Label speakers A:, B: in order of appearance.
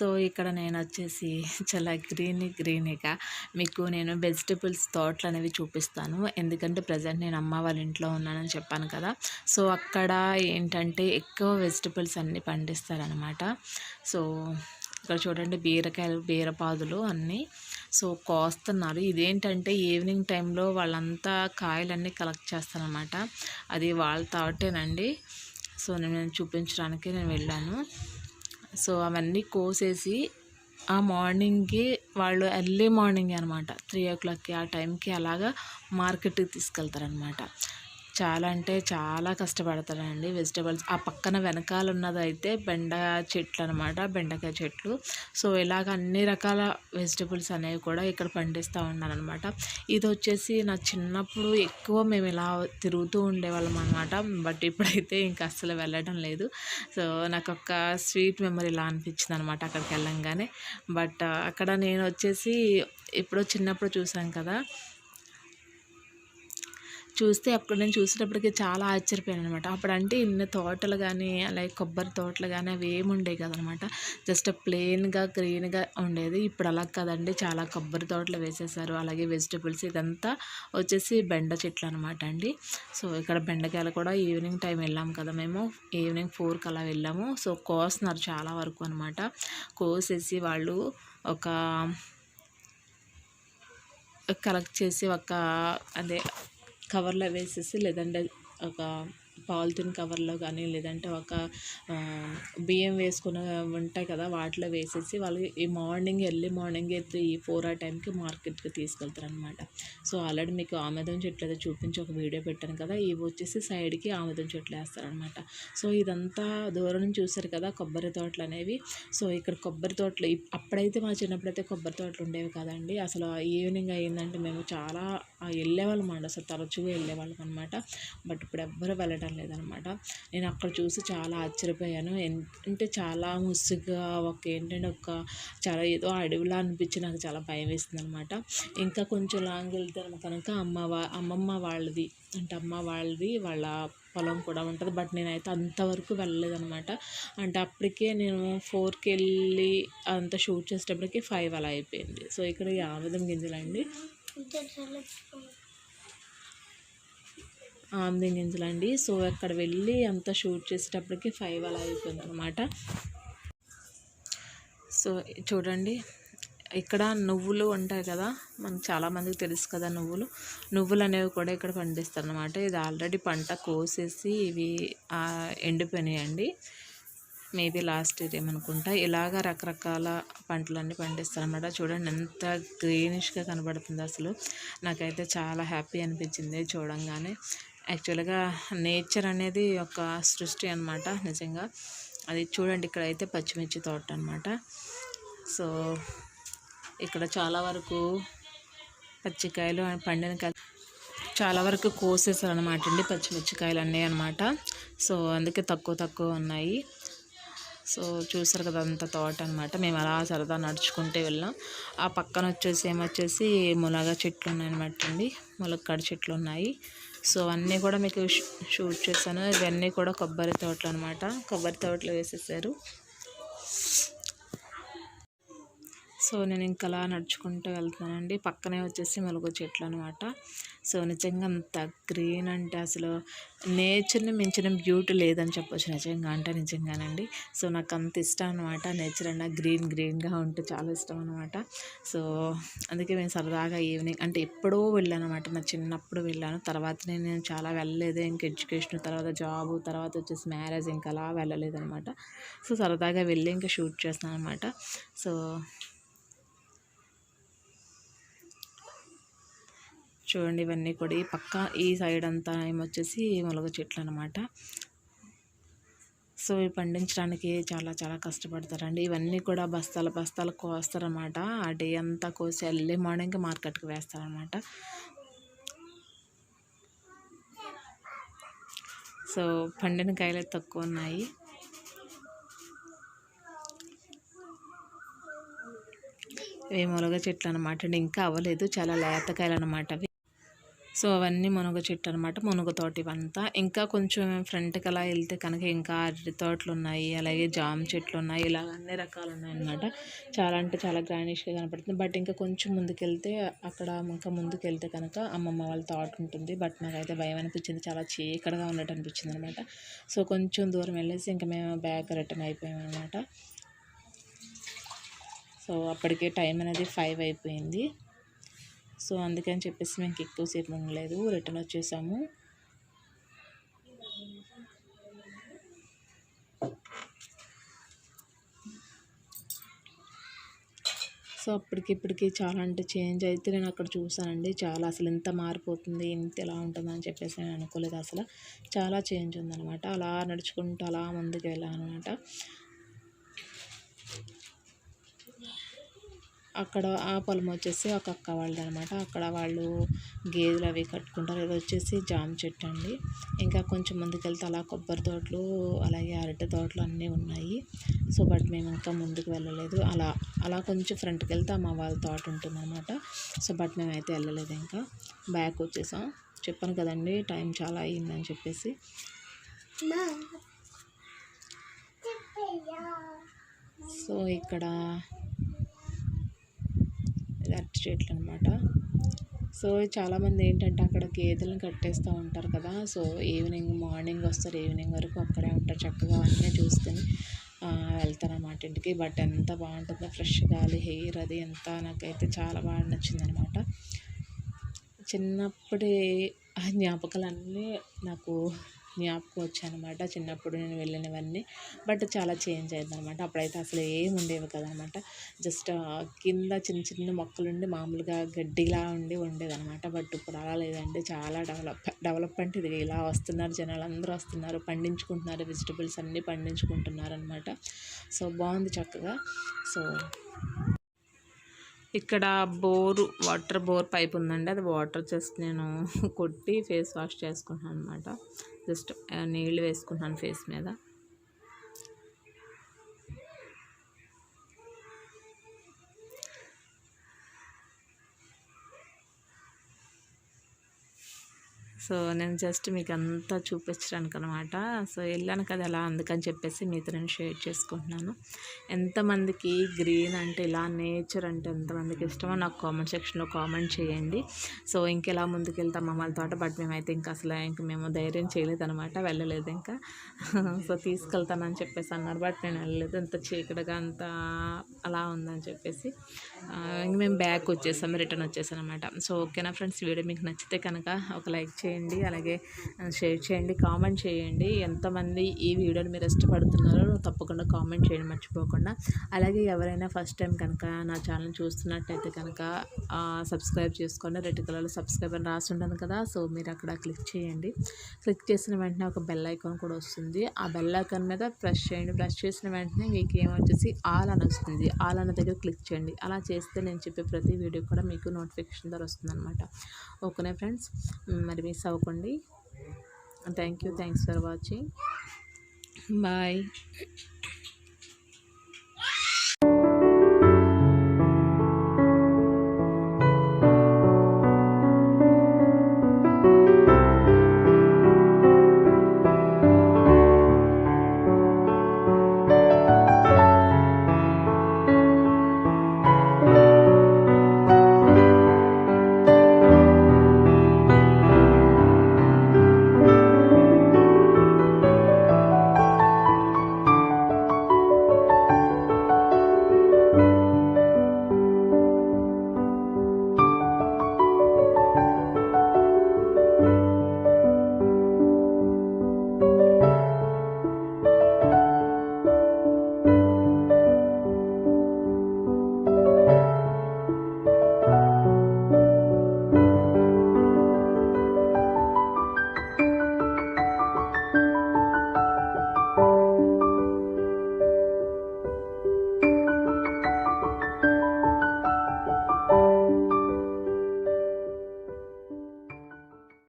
A: So ఇక్కడ నేను వచ్చేసి చాలా గ్రీనీ గ్రీనీగా మీకు నేను వెజిటబుల్స్ తోటలు అనేవి చూపిస్తాను. ఎందుకంటే ప్రజెంట్ నేను అమ్మ వాళ్ళ ఇంట్లో ఉన్నానని చెప్పాను కదా. సో అక్కడ ఏంటంటే ఎక్కువ వెజిటబుల్స్ అన్నీ పండిస్తారనమాట సో ఇక్కడ చూడండి బీరకాయలు బీరపాదులు అన్నీ. సో కోస్తున్నారు. ఇదేంటంటే ఈవినింగ్ టైంలో వాళ్ళంతా కాయలన్నీ కలెక్ట్ చేస్తారనమాట అది వాళ్ళ తాటేనండి. సో నేను చూపించడానికి నేను వెళ్ళాను. సో అవన్నీ కోసేసి ఆ మార్నింగ్కి వాళ్ళు ఎర్లీ మార్నింగ్ అనమాట త్రీ ఓ క్లాక్కి ఆ టైంకి అలాగా మార్కెట్కి తీసుకెళ్తారనమాట. చాలా అంటే చాలా కష్టపడతారండి వెజిటబుల్స్. ఆ పక్కన వెనకాల ఉన్నదైతే బెండ చెట్లు అనమాట బెండకాయ చెట్లు. సో ఇలాగ అన్ని రకాల వెజిటబుల్స్ అనేవి కూడా ఇక్కడ పండిస్తూ ఉన్నారనమాట. ఇది వచ్చేసి నా చిన్నప్పుడు ఎక్కువ మేము ఇలా తిరుగుతూ ఉండేవాళ్ళం అనమాట. బట్ ఇప్పుడైతే ఇంకా అస్సలు వెళ్ళడం లేదు. సో నాకు ఒక స్వీట్ మెమరీ ఇలా అనిపించింది అనమాట అక్కడికి వెళ్ళంగానే. బట్ అక్కడ నేను వచ్చేసి ఎప్పుడో చిన్నప్పుడు చూసాం కదా చూస్తే అప్పుడు నేను చూసేటప్పటికి చాలా ఆశ్చర్యపోయాను అనమాట అప్పుడంటే ఇన్ని తోటలు కానీ అలాగే కొబ్బరి తోటలు కానీ అవి ఏమి ఉండేవి కదనమాట జస్ట్ ప్లెయిన్గా గ్రీన్గా ఉండేది. ఇప్పుడు అలా కదండి. చాలా కొబ్బరి తోటలు వేసేసారు. అలాగే వెజిటబుల్స్ ఇదంతా వచ్చేసి బెండ చెట్లు అనమాట అండి. సో ఇక్కడ బెండకాయలు కూడా ఈవినింగ్ టైం వెళ్ళాము కదా మేము. ఈవినింగ్ ఫోర్కి అలా వెళ్ళాము. సో కోస్తున్నారు చాలా వరకు అనమాట కోసేసి వాళ్ళు ఒక కలెక్ట్ చేసి ఒక అదే కవర్లో వేసేసి లేదంటే ఒక పాలిథిన్ కవర్లో కానీ లేదంటే ఒక బియ్యం వేసుకునే ఉంటాయి కదా వాటిలో వేసేసి వాళ్ళు ఈ morning early morning three four ఆ టైంకి మార్కెట్కి తీసుకెళ్తారు అనమాట సో ఆల్రెడీ మీకు ఆమెదం చెట్లు అయితే చూపించి ఒక వీడియో పెట్టాను కదా ఇవి వచ్చేసి సైడ్కి ఆమెదం చెట్లు వేస్తారనమాట సో ఇదంతా దూరం నుంచి చూసారు కదా కొబ్బరి తోటలు అనేవి. సో ఇక్కడ కొబ్బరి తోటలు అప్పుడైతే మా చిన్నప్పుడైతే కొబ్బరి తోటలు ఉండేవి కదండి. అసలు ఈవినింగ్ అయ్యిందంటే మేము చాలా వెళ్ళేవాళ్ళం అండి. అసలు తరచుగా వెళ్ళేవాళ్ళం అనమాట బట్ ఇప్పుడు ఎవ్వరు వెళ్ళడం లేదనమాట నేను అక్కడ చూసి చాలా ఆశ్చర్యపోయాను. అంటే చాలా ముసుగుగా ఒక ఏంటంటే ఒక చాలా ఏదో అడవిలా అనిపించి నాకు చాలా భయం వేసింది అనమాట ఇంకా కొంచెం లాంగ్ వెళ్తే కనుక అమ్మ అమ్మమ్మ వాళ్ళది అంటే అమ్మ వాళ్ళది వాళ్ళ పొలం కూడా ఉంటుంది. బట్ నేనైతే అంతవరకు వెళ్ళలేదనమాట అంటే అప్పటికే నేను ఫోర్కి వెళ్ళి అంత షూట్ చేసేటప్పటికి ఫైవ్ అలా అయిపోయింది. సో ఇక్కడ ఈ ఆముదం గింజలండి. ఆంధ్రింజలు అండి. సో అక్కడ వెళ్ళి అంతా షూట్ చేసేటప్పటికి ఫైవ్ అలా అయిపోయింది అనమాట సో చూడండి. ఇక్కడ నువ్వులు ఉంటాయి కదా మనకు చాలామందికి తెలుసు కదా నువ్వులు. నువ్వులు అనేవి కూడా ఇక్కడ పండిస్తారు అనమాట ఇది ఆల్రెడీ పంట కోసేసి ఇవి ఎండిపోయినాయండి. మేబీ లాస్ట్ ఇయర్ ఏమనుకుంటా ఇలాగ రకరకాల పంటలన్నీ పండిస్తారు అనమాట చూడండి ఎంత గ్రీనిష్గా కనబడుతుంది అసలు. నాకైతే చాలా హ్యాపీ అనిపించింది చూడంగానే. యాక్చువల్గా నేచర్ అనేది ఒక సృష్టి అనమాట నిజంగా. అది చూడండి ఇక్కడైతే పచ్చిమిర్చి తోట అనమాట సో ఇక్కడ చాలా వరకు పచ్చికాయలు పండిన కాయలు చాలా వరకు కోసేసారు అనమాట అండి పచ్చిమిర్చికాయలు అన్నీ అనమాట సో అందుకే తక్కువ తక్కువ ఉన్నాయి. సో చూసారు కదా అంత తోట అనమాట మేము అలా సరదా నడుచుకుంటే వెళ్ళాం. ఆ పక్కన వచ్చేసి ఏమొచ్చేసి మునగ చెట్లు ఉన్నాయన్నమాట అండి. ములక్కాడ చెట్లు ఉన్నాయి. సో అన్నీ కూడా మీకు షూట్ చేశాను. ఇవన్నీ కూడా కొబ్బరి తోటలు అనమాట కొబ్బరి తోటలు వేసేసారు. సో నేను ఇంకా అలా నడుచుకుంటూ వెళ్తున్నానండి. పక్కనే వచ్చేసి మలుగు చెట్లు అనమాట సో నిజంగా అంత గ్రీన్ అంటే అసలు నేచర్ని మించిన బ్యూటీ లేదని చెప్పొచ్చు నిజంగా అంటే నిజంగానండి. సో నాకు అంత ఇష్టం అనమాట నేచర్ అన్న గ్రీన్ గ్రీన్గా ఉంటే చాలా ఇష్టం అనమాట సో అందుకే మేము సరదాగా ఈవినింగ్ అంటే ఎప్పుడో వెళ్ళాను అనమాట నా చిన్నప్పుడు వెళ్ళాను. తర్వాత నేను చాలా వెళ్ళలేదు. ఇంక ఎడ్యుకేషన్ తర్వాత జాబ్ తర్వాత వచ్చేసి మ్యారేజ్ ఇంకా అలా వెళ్ళలేదు అనమాట సో సరదాగా వెళ్ళి ఇంకా షూట్ చేస్తాను అనమాట సో చూడండి ఇవన్నీ కూడా. ఈ పక్క ఈ సైడ్ అంతా ఏమొచ్చేసి మొలగ చెట్లు అనమాట సో ఇవి పండించడానికి చాలా చాలా కష్టపడతారండి. ఇవన్నీ కూడా బస్తాల బస్తాలు కోస్తారనమాట. ఆ డే అంతా కోసి ఎర్లీ మార్నింగ్ మార్కెట్కి వేస్తారనమాట. సో పండిన కాయలు తక్కువ ఉన్నాయి. ఇవి మొలగ చెట్లు అనమాట ఇంకా అవ్వలేదు. చాలా లేతకాయలు అనమాట అవి. సో అవన్నీ మునగ చెట్టు అనమాట మునగ తోట ఇవంతా ఇంకా కొంచెం ఫ్రంట్కి అలా వెళ్తే కనుక ఇంకా అరటి తోటలు ఉన్నాయి అలాగే జామ చెట్లు ఉన్నాయి ఇలా అన్ని రకాలు ఉన్నాయి అనమాట చాలా అంటే చాలా గ్రానిష్గా కనపడుతుంది. బట్ ఇంకా కొంచెం ముందుకెళ్తే అక్కడ ఇంకా ముందుకు వెళ్తే కనుక అమ్మమ్మ వాళ్ళ తోట ఉంటుంది. బట్ నాకైతే భయం అనిపించింది. చాలా చీకటిగా ఉన్నట్టు అనిపించింది అనమాట సో కొంచెం దూరం వెళ్ళేసి ఇంకా మేము బ్యాగ్ రిటర్న్ అయిపోయాం అనమాట సో అప్పటికే టైం అనేది ఫైవ్ అయిపోయింది. సో అందుకని చెప్పేసి మేము ఎక్కువసేపు ఉండలేదు. రిటర్న్ వచ్చేసాము. సో అప్పటికి ఇప్పటికి చాలా అంటే చేంజ్ అయితే నేను అక్కడ చూసానండి చాలా అసలు ఎంత మారిపోతుంది ఇంత ఎలా ఉంటుందని చెప్పేసి నేను అనుకోలేదు అసలు. చాలా చేంజ్ ఉందనమాట అలా నడుచుకుంటూ అలా ముందుకు వెళ్ళాను అనమాట అక్కడ ఆ పొలం వచ్చేసి ఒక అక్క వాళ్ళది అనమాట అక్కడ వాళ్ళు గేదెలు అవి కట్టుకుంటారు. ఇది వచ్చేసి జామ చెట్టు అండి. ఇంకా కొంచెం ముందుకెళ్తే అలా కొబ్బరి తోటలు అలాగే అరటి తోటలు అన్నీ ఉన్నాయి. సో బట్ మేము ఇంకా ముందుకు వెళ్ళలేదు. అలా అలా కొంచెం ఫ్రంట్కి వెళ్తే మా వాళ్ళ తోట ఉంటుందన్నమాట సో బట్ మేమైతే వెళ్ళలేదు ఇంకా. బ్యాక్ వచ్చేసాం. చెప్పాను కదండి టైం చాలా అయ్యిందని చెప్పేసి. సో ఇక్కడ అరటి చెట్లు అనమాట సో చాలామంది ఏంటంటే అక్కడ గేదెలను కట్టేస్తూ ఉంటారు కదా. సో ఈవినింగ్ మార్నింగ్ వస్తారు. ఈవినింగ్ వరకు అక్కడే ఉంటారు. చక్కగా అన్నీ చూసుకొని వెళ్తారనమాట ఇంటికి. బట్ ఎంత బాగుంటుందో ఫ్రెష్ గాలి హెయిర్ అది ఎంత నాకైతే చాలా బాగా నచ్చింది అనమాట చిన్నప్పటి జ్ఞాపకాలన్నీ నాకు జ్ఞాపకం వచ్చాయన్నమాట చిన్నప్పుడు నేను వెళ్ళినవన్నీ. బట్ చాలా చేంజ్ అయిందనమాట. అప్పుడైతే అసలు ఏమి ఉండేవి కదనమాట. జస్ట్ కింద చిన్న చిన్న మొక్కలుండి మామూలుగా గడ్డిలా ఉండి ఉండేదనమాట. బట్ ఇప్పుడు అలా లేదండి. చాలా డెవలప్ డెవలప్మెంట్ ఇది. ఇలా వస్తున్నారు జనాలు. అందరూ వస్తున్నారు. పండించుకుంటున్నారు. వెజిటబుల్స్ అన్నీ పండించుకుంటున్నారు అనమాట సో బాగుంది చక్కగా. సో ఇక్కడ బోరు వాటర్ బోర్ పైప్ ఉందండి. అది వాటర్ జస్ట్ నేను కొట్టి ఫేస్ వాష్ చేసుకుంటున్నాను అనమాట జస్ట్ నీళ్ళు వేసుకుంటున్నాను ఫేస్ మీద. సో నేను జస్ట్ మీకు అంతా చూపించడానికి అనమాట సో వెళ్ళాను కదా అలా అందుకని చెప్పేసి మీతో నేను షేర్ చేసుకుంటున్నాను. ఎంతమందికి గ్రీన్ అంటే ఇలా నేచర్ అంటే ఎంతమందికి ఇష్టమో నాకు కామెంట్ సెక్షన్లో కామెంట్ చేయండి. సో ఇంకెలా ముందుకు వెళ్తాం మమ్మల్ని తోట బట్ మేమైతే ఇంకా అసలు ఇంక మేము ధైర్యం చేయలేదు అనమాట వెళ్ళలేదు ఇంకా. సో తీసుకెళ్తానని చెప్పేసి అన్నారు బట్ నేను వెళ్ళలేదు. అంత చీకటిగా అంత అలా ఉందని చెప్పేసి ఇంక మేము బ్యాక్ వచ్చేసాము రిటర్న్ వచ్చేసాను అనమాట సో ఓకేనా ఫ్రెండ్స్ వీడియో మీకు నచ్చితే కనుక ఒక లైక్ చేయండి. చేయండి అలాగే షేర్ చేయండి కామెంట్ చేయండి. ఎంతమంది ఈ వీడియోని మీరు ఇష్టపడుతున్నారో తప్పకుండా కామెంట్ చేయండి మర్చిపోకుండా. అలాగే ఎవరైనా ఫస్ట్ టైం కనుక నా ఛానల్ చూస్తున్నట్టయితే కనుక సబ్స్క్రైబ్ చేసుకోండి. రెడ్ కలర్లో సబ్స్క్రైబ్ అని రాసి ఉంటుంది కదా సో మీరు అక్కడ క్లిక్ చేయండి. క్లిక్ చేసిన వెంటనే ఒక బెల్ ఐకాన్ కూడా వస్తుంది. ఆ బెల్ ఐకాన్ మీద ప్రెస్ చేయండి. ప్రెస్ చేసిన వెంటనే మీకు ఏమొచ్చేసి ఆల్ అని వస్తుంది. ఆల్ అన్న దగ్గర క్లిక్ చేయండి. అలా చేస్తే నేను చెప్పే ప్రతి వీడియో కూడా మీకు నోటిఫికేషన్ ద్వారా వస్తుంది అనమాట ఓకేనే ఫ్రెండ్స్? మరి మీ మిస్ అవ్వకండి. Thank you thanks for watching bye